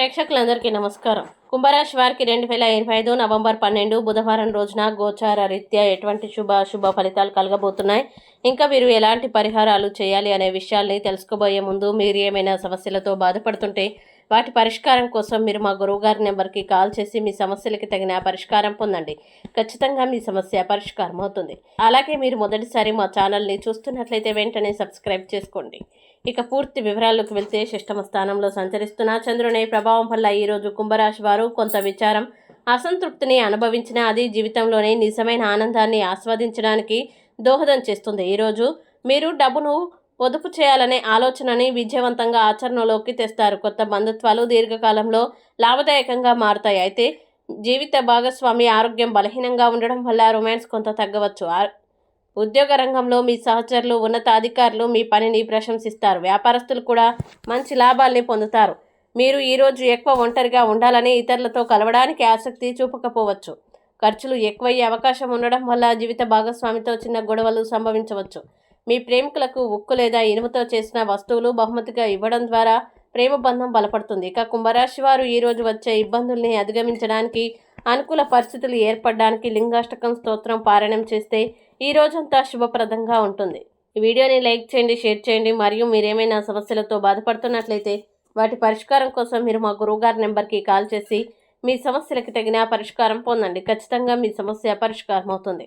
ప్రేక్షకులందరికీ నమస్కారం. కుంభరాశి వారికి రెండు వేల ఇరవై ఐదు నవంబర్ పన్నెండు బుధవారం రోజున గోచార రీత్యా ఎటువంటి శుభ అశుభ ఫలితాలు కలగబోతున్నాయి? ఇంకా మీరు ఎలాంటి పరిహారాలు చేయాలి అనే విషయాల్ని తెలుసుకోబోయే ముందు మీరు ఏమైనా సమస్యలతో బాధపడుతుంటే వాటి పరిష్కారం కోసం మీరు మా గురువుగారి నెంబర్కి కాల్ చేసి మీ సమస్యలకి తగిన పరిష్కారం పొందండి. ఖచ్చితంగా మీ సమస్య పరిష్కారం అవుతుంది. అలాగే మీరు మొదటిసారి మా ఛానల్ని చూస్తున్నట్లయితే వెంటనే సబ్స్క్రైబ్ చేసుకోండి. ఇక పూర్తి వివరాల్లోకి వెళ్తే షష్టమ స్థానంలో సంచరిస్తున్న చంద్రుని ప్రభావం వల్ల ఈరోజు కుంభరాశి వారు కొంత విచారం అసంతృప్తిని అనుభవించిన అది జీవితంలోనే నిజమైన ఆనందాన్ని ఆస్వాదించడానికి దోహదం చేస్తుంది. ఈరోజు మీరు డబ్బును పొదుపు చేయాలనే ఆలోచనని విజయవంతంగా ఆచరణలోకి తెస్తారు. కొత్త బంధుత్వాలు దీర్ఘకాలంలో లాభదాయకంగా మారుతాయి. అయితే జీవిత భాగస్వామి ఆరోగ్యం బలహీనంగా ఉండడం వల్ల రొమాన్స్ కొంత తగ్గవచ్చు. ఉద్యోగ రంగంలో మీ సహచరులు ఉన్నతాధికారులు మీ పనిని ప్రశంసిస్తారు. వ్యాపారస్తులు కూడా మంచి లాభాల్ని పొందుతారు. మీరు ఈరోజు ఎక్కువ ఒంటరిగా ఉండాలని ఇతరులతో కలవడానికి ఆసక్తి చూపకపోవచ్చు. ఖర్చులు ఎక్కువయ్యే అవకాశం ఉండడం వల్ల జీవిత భాగస్వామితో చిన్న గొడవలు సంభవించవచ్చు. మీ ప్రేమికులకు ఉక్కు లేదా ఇనుముతో చేసిన వస్తువులు బహుమతిగా ఇవ్వడం ద్వారా ప్రేమ బంధం బలపడుతుంది. ఇక కుంభరాశి వారు ఈరోజు వచ్చే ఇబ్బందుల్ని అధిగమించడానికి అనుకూల పరిస్థితులు ఏర్పడడానికి లింగాష్టకం స్తోత్రం పారాయణం చేస్తే ఈ రోజంతా శుభప్రదంగా ఉంటుంది. ఈ వీడియోని లైక్ చేయండి షేర్ చేయండి. మరియు మీరేమైనా సమస్యలతో బాధపడుతున్నట్లయితే వాటి పరిష్కారం కోసం మీరు మా గురువుగారి నెంబర్కి కాల్ చేసి మీ సమస్యలకు తగిన పరిష్కారం పొందండి. ఖచ్చితంగా మీ సమస్య పరిష్కారం అవుతుంది